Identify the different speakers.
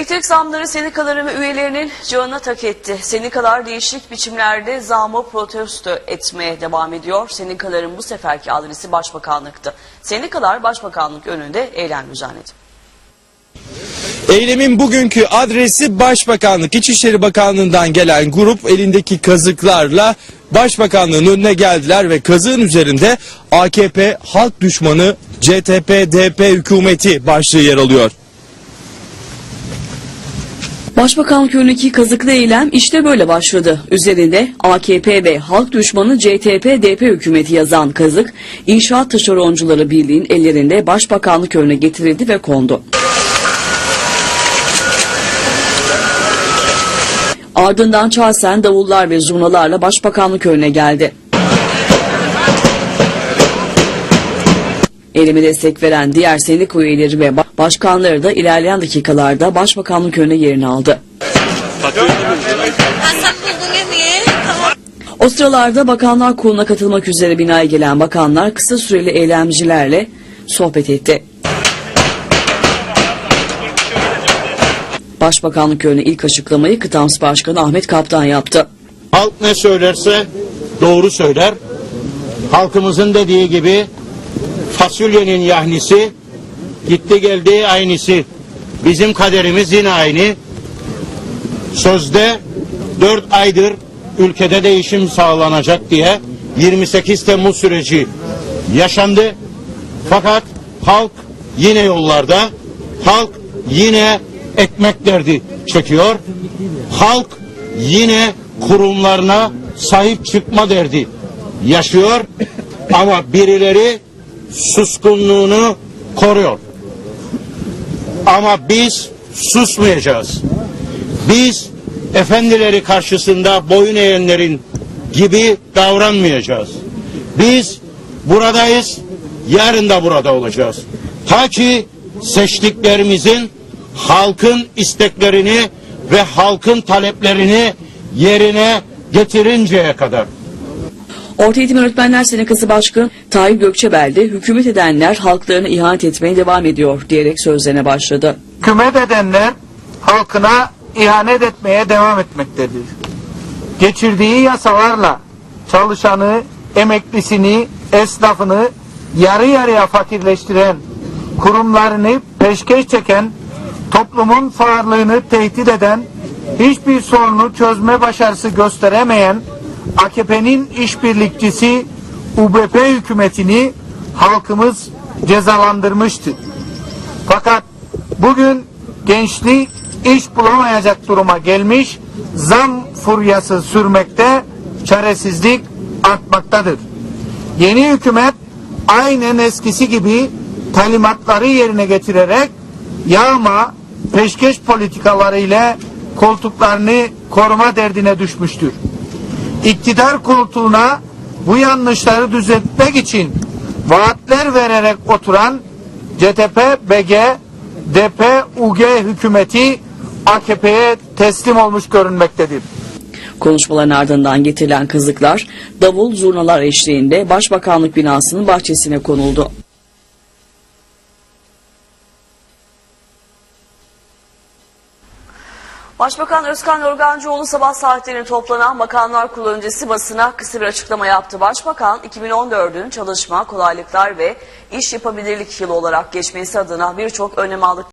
Speaker 1: Elektrik zamları sendikaların ve üyelerinin canına tak etti. Sendikalar değişik biçimlerde zamı protesto etmeye devam ediyor. Sendikaların bu seferki adresi Başbakanlık'tı. Sendikalar Başbakanlık önünde eylem düzenledi.
Speaker 2: Eylemin bugünkü adresi Başbakanlık. İçişleri Bakanlığı'ndan gelen grup elindeki kazıklarla Başbakanlığın önüne geldiler ve kazığın üzerinde AKP halk düşmanı CTP-DP hükümeti başlığı yer alıyor.
Speaker 1: Başbakanlık önündeki kazıklı eylem işte böyle başladı. Üzerinde AKP ve halk düşmanı CTP-DP hükümeti yazan kazık, İnşaat Taşeroncuları Birliği'nin ellerinde Başbakanlık önüne getirildi ve kondu. Ardından çalsen davullar ve zurnalarla Başbakanlık önüne geldi. Eyleme destek veren diğer sendika üyeleri ve ba- başkanları da ilerleyen dakikalarda Başbakanlık önüne yerini aldı. O sıralarda Bakanlar Kurulu'na katılmak üzere binaya gelen bakanlar kısa süreli eylemcilerle sohbet etti. Başbakanlık önüne ilk açıklamayı Kıtams Başkanı Ahmet Kaptan yaptı.
Speaker 3: Halk ne söylerse doğru söyler. Halkımızın dediği gibi fasulyenin yahnisi gitti geldi aynısı. Bizim kaderimiz yine aynı. Sözde dört aydır ülkede değişim sağlanacak diye 28 Temmuz süreci yaşandı. Fakat halk yine yollarda. Halk yine ekmek derdi çekiyor. Halk yine kurumlarına sahip çıkma derdi yaşıyor ama birileri suskunluğunu koruyor. Ama biz susmayacağız. Biz efendileri karşısında boyun eğenlerin gibi davranmayacağız. Biz buradayız, yarın da burada olacağız. Ta ki seçtiklerimizin halkın isteklerini ve halkın taleplerini yerine getirinceye kadar.
Speaker 1: Orta Eğitim Öğretmenler Sendikası Başkanı Tayyip Gökçebel de hükümet edenler halklarına ihanet etmeye devam ediyor diyerek sözlerine başladı.
Speaker 4: hükümet edenler halkına ihanet etmeye devam etmektedir. Geçirdiği yasalarla çalışanı, emeklisini, esnafını yarı yarıya fakirleştiren, kurumlarını peşkeş çeken, toplumun varlığını tehdit eden, hiçbir sorunu çözme başarısı gösteremeyen AKP'nin işbirlikçisi UBP hükümetini halkımız cezalandırmıştır. Fakat bugün gençlik iş bulamayacak duruma gelmiş, zam furyası sürmekte, çaresizlik artmaktadır. Yeni hükümet aynen eskisi gibi talimatları yerine getirerek yağma, peşkeş politikaları ile koltuklarını koruma derdine düşmüştür. İktidar koltuğuna bu yanlışları düzeltmek için vaatler vererek oturan CTP, BG, DP, UG hükümeti AKP'ye teslim olmuş görünmektedir.
Speaker 1: Konuşmaların ardından getirilen kazıklar davul zurnalar eşliğinde Başbakanlık binasının bahçesine konuldu. Başbakan Özkan Yorgancıoğlu sabah saatlerinde toplanan Bakanlar Kurulu öncesi basına kısa bir açıklama yaptı. Başbakan 2014'ün çalışma, kolaylıklar ve iş yapabilirlik yılı olarak geçmesi adına birçok önlem aldık.